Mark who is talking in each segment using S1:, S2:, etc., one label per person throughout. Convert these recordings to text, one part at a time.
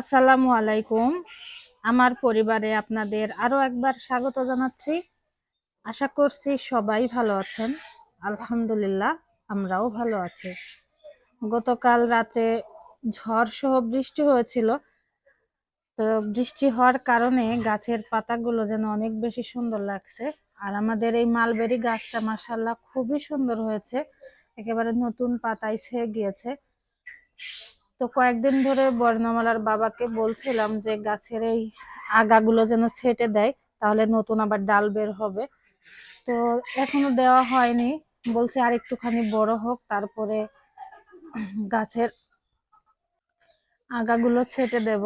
S1: আসসালামু আলাইকুম। আমার পরিবারে আপনাদের আরও একবার স্বাগত জানাচ্ছি। আশা করছি সবাই ভালো আছেন। আলহামদুলিল্লাহ, আমরাও ভালো আছি। গতকাল রাতে ঝড় সহ বৃষ্টি হয়েছিল। তো বৃষ্টি হওয়ার কারণে গাছের পাতাগুলো যেন অনেক বেশি সুন্দর লাগছে। আর আমাদের এই মালবেরি গাছটা মাসাল্লাহ খুবই সুন্দর হয়েছে। একেবারে নতুন পাতায় ছেয়ে গিয়েছে। তো কয়েকদিন ধরে বর্ণমালার বাবাকে বলছিলাম যে গাছের এই আগাগুলো যেন ছেটে দেয়, তাহলে নতুন আবার ডাল বের হবে। তো এখনও দেওয়া হয়নি। বলছে আর একটুখানি বড় হোক, তারপরে গাছের আগাগুলো ছেটে দেব।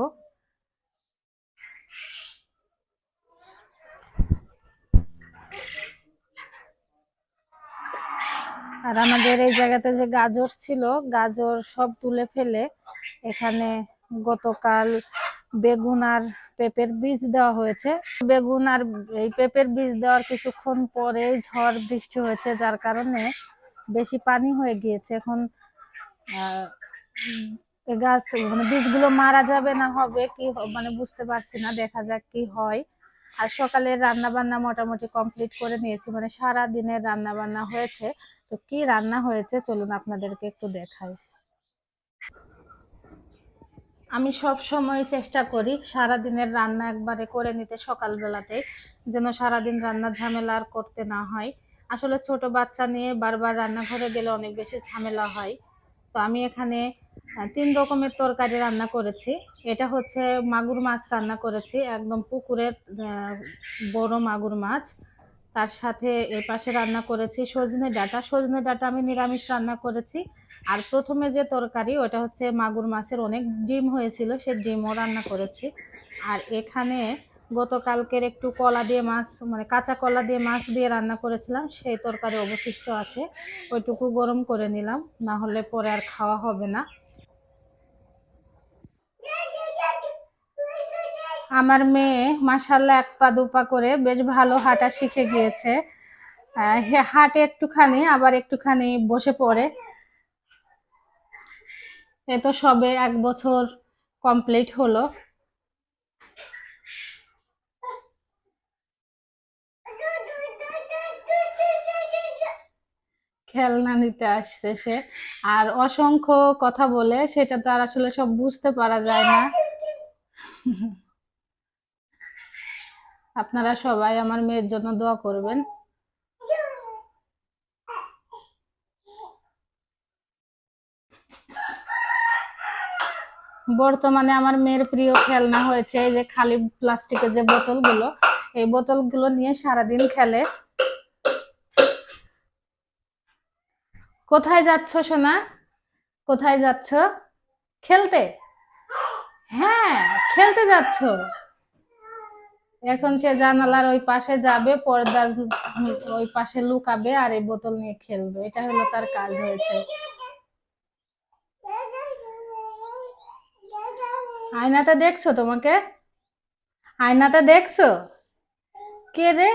S1: আর আমাদের এই জায়গাতে যে গাজর ছিল, গাজর সব তুলে ফেলে এখানে গতকাল বেগুন আর পেঁপের বীজ দেওয়া হয়েছে। বেগুন আর এই পেঁপের বীজ দেওয়ার কিছুক্ষণ পরে ঝড় বৃষ্টি হয়েছে, যার কারণে বেশি পানি হয়ে গিয়েছে। এখন গাছ মানে বীজগুলো মারা যাবে না হবে কি মানে বুঝতে পারছি না, দেখা যাক কি হয়। আর সকালে রান্না বান্না মোটামুটি কমপ্লিট করে নিয়েছি মানে সারা দিনের রান্না বান্না হয়েছে। তো কি রান্না হয়েছে? চলুন আপনাদেরকে একটু দেখাই। আমি সব সময় চেষ্টা করি সারা দিনের রান্না একবারে করে নিতে সকালবেলাতে যেন সারাদিন রান্নার ঝামেলা আর করতে না হয়। আসলে ছোট বাচ্চা নিয়ে বারবার রান্নাঘরে গেলে অনেক বেশি ঝামেলা হয়। তো আমি এখানে তিন রকমের তরকারি রান্না করেছি। এটা হচ্ছে মাগুর মাছ রান্না করেছি, একদম পুকুরের বড় মাগুর মাছ। তার সাথে এ পাশে রান্না করেছি সজনে ডাঁটা। সজনে ডাটা আমি নিরামিষ রান্না করেছি। আর প্রথমে যে তরকারি, ওটা হচ্ছে মাগুর মাছের অনেক ডিম হয়েছিল, সে ডিমও রান্না করেছি। আর এখানে গতকালকের একটু কলা দিয়ে মাছ মানে কাঁচা কলা দিয়ে মাছ দিয়ে রান্না করেছিলাম, সেই তরকারি অবশিষ্ট আছে। ওইটুকু গরম করে নিলাম, না হলে পরে আর খাওয়া হবে না। আমার মেয়ে মাসাল্লাহ এক পা দুপা করে বেশ ভালো হাঁটা শিখে গিয়েছে। হাঁটে একটুখানি, আবার একটুখানি বসে পড়ে। এ তো সবে এক বছর কমপ্লিট হলো। খেলনা নিতে আসছে সে। আর অসংখ্য কথা বলে, সেটা তো আর আসলে সব বুঝতে পারা যায় না। আপনারা সবাই আমার মেয়ের জন্য দোয়া করবেন। বর্তমানে আমার মেয়ের প্রিয় খেলনা হয়েছে যে খালি প্লাস্টিকের যে বোতলগুলো, এই বোতলগুলো নিয়ে সারাদিন খেলে। কোথায় যাচ্ছ সোনা? কোথায় যাচ্ছ? খেলতে? হ্যাঁ খেলতে যাচ্ছ। এখন সে জানালার ওই পাশে যাবে, পর্দার ওই পাশে লুকাবে আর এই বোতল নিয়ে খেলবে। এটা হলো তার কাজ হয়েছে। আয়নাতে দেখছ তোমাকে? আয়নাতে দেখছ? কে রে?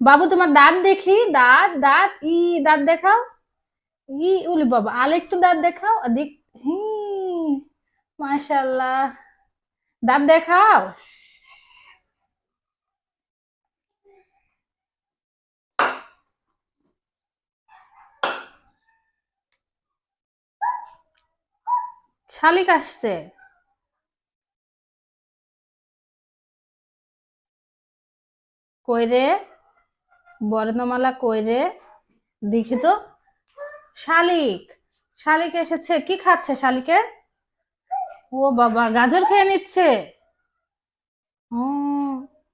S1: বাবু, তোমার দাঁত দেখি। দাঁত দাঁত, ই, দাঁত দেখাও। ই, উলি বাবা আর একটু দাঁত দেখাও। দিক হি মাশাল্লাহ দাঁত দেখাও। শালিক আসছে। কইরে? বর্ণমালা কই রে দেখি তো। শালিক শালিক এসেছে। কি খাচ্ছে শালিকে? ও বাবা, গাজর খেয়ে নিচ্ছে।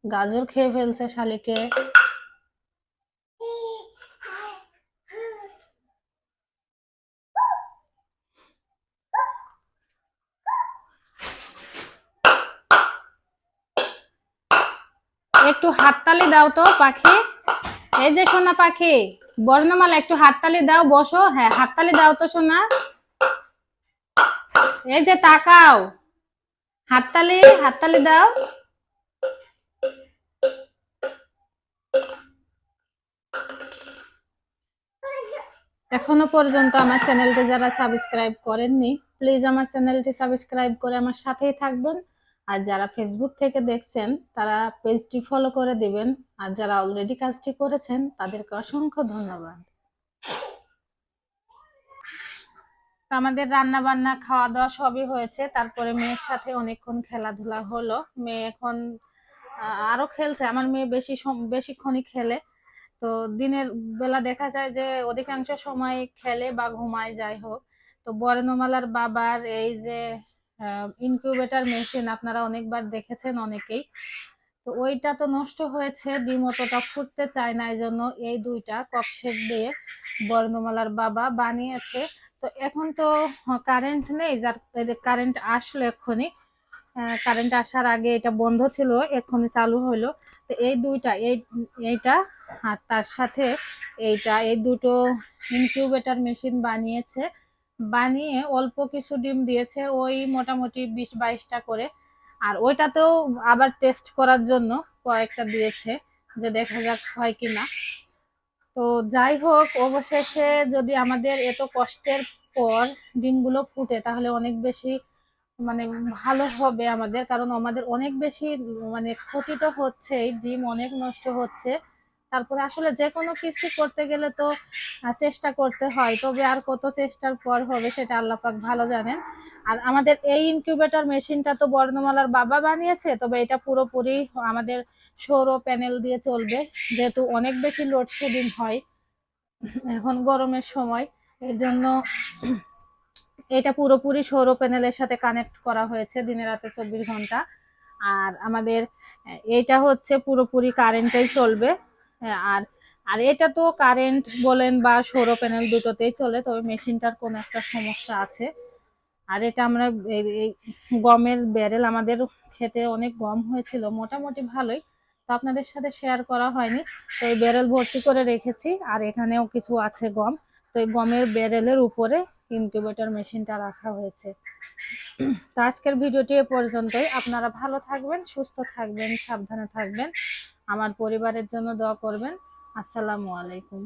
S1: গাজর খেয়ে ফেলছে শালিকে। একটু হাততালি দাও তো, পাখি। এই যে সোনা পাখি, বর্ণমালা, একটু হাততালি দাও, বসো। হ্যাঁ হাততালি দাও তো, সোনা। এই যে তাকাও। হাততালি হাততালি দাও। এখনও পর্যন্ত আমার চ্যানেলটি যারা সাবস্ক্রাইব করেননি প্লিজ আমার চ্যানেলটি সাবস্ক্রাইব করে আমার সাথেই থাকবেন। আর যারা ফেসবুক থেকে দেখছেন, তারা পেজটি ফলো করে দিবেন। আর যারা অলরেডি কাজটি করেছেন, তাদেরকে অসংখ্য ধন্যবাদ। আমাদের রান্না বান্না খাওয়া দাওয়া সবই হয়েছে। তারপরে মেয়ের সাথে অনেকক্ষণ খেলাধুলা হলো। মেয়ে এখন আরও খেলছে। আমার মেয়ে বেশি বেশিক্ষণই খেলে। তো দিনের বেলা দেখা যায় যে, অধিকাংশ সময় খেলে বা ঘুমায়, যাই হোক। তো বর্ণমালার বাবার এই যে ইনকিউবেটর মেশিন আপনারা অনেকবার দেখেছেন অনেকেই। তো ওইটা তো নষ্ট হয়েছে, ডিম ফুটতে চায় না এই জন্য এই দুইটা ককশেপ দিয়ে বর্ণমালার বাবা বানিয়েছে। তো এখন তো কারেন্ট নেই, যার কারেন্ট আসলো এক্ষুনি কারেন্ট আসার আগে এটা বন্ধ ছিল, এক্ষুনি চালু হলো। তো এই দুইটা, এই, এইটা আর তার সাথে এইটা, এই দুটো ইনকিউবেটার মেশিন বানিয়েছে। বানিয়ে অল্প কিছু ডিম দিয়েছে, ওই মোটামুটি বিশ বাইশটা করে। আর ওইটাতেও আবার টেস্ট করার জন্য কয়েকটা দিয়েছে, যে দেখা যাক হয় কিনা তো যাই হোক, অবশেষে যদি আমাদের এত কষ্টের পর ডিমগুলো ফুটে, তাহলে অনেক বেশি মানে ভালো হবে আমাদের, কারণ আমাদের অনেক বেশি মানে ক্ষতি তো হচ্ছেই, ডিম অনেক নষ্ট হচ্ছে। তারপরে আসলে যে কোনো কিছু করতে গেলে তো চেষ্টা করতে হয়। তবে আর কত চেষ্টার পর হবে সেটা আল্লাহ পাক ভালো জানেন। আর আমাদের এই ইনকিউবেটর মেশিনটা তো বর্ণমালার বাবা বানিয়েছে, তবে এটা পুরোপুরি আমাদের সৌর প্যানেল দিয়ে চলবে। যেহেতু অনেক বেশি লোডশেডিং হয় এখন গরমের সময় এই জন্য এটা পুরোপুরি সৌর প্যানেলের সাথে কানেক্ট করা হয়েছে দিনে রাতে চব্বিশ ঘণ্টা। আর আমাদের এটা হচ্ছে পুরোপুরি কারেন্টেই চলবে। হ্যাঁ, আর আর এটা তো কারেন্ট বলেন বা সৌর প্যানেল দুটোতেই চলে তবে মেশিনটার কোনো একটা সমস্যা আছে। আর এটা আমরা গমের ব্যারেল আমাদের খেতে অনেক গম হয়েছিল মোটামুটি ভালোই। তো আপনাদের সাথে শেয়ার করা হয়নি তো এই ব্যারেল ভর্তি করে রেখেছি আর এখানেও কিছু আছে গম। তো এই গমের ব্যারেলের উপরে ইনকিউবেটর মেশিনটা রাখা হয়েছে। তো আজকের ভিডিওটি এ পর্যন্তই। আপনারা ভালো থাকবেন সুস্থ থাকবেন সাবধানে থাকবেন। আমার পরিবারের জন্য দোয়া করবেন। আসসালামু আলাইকুম।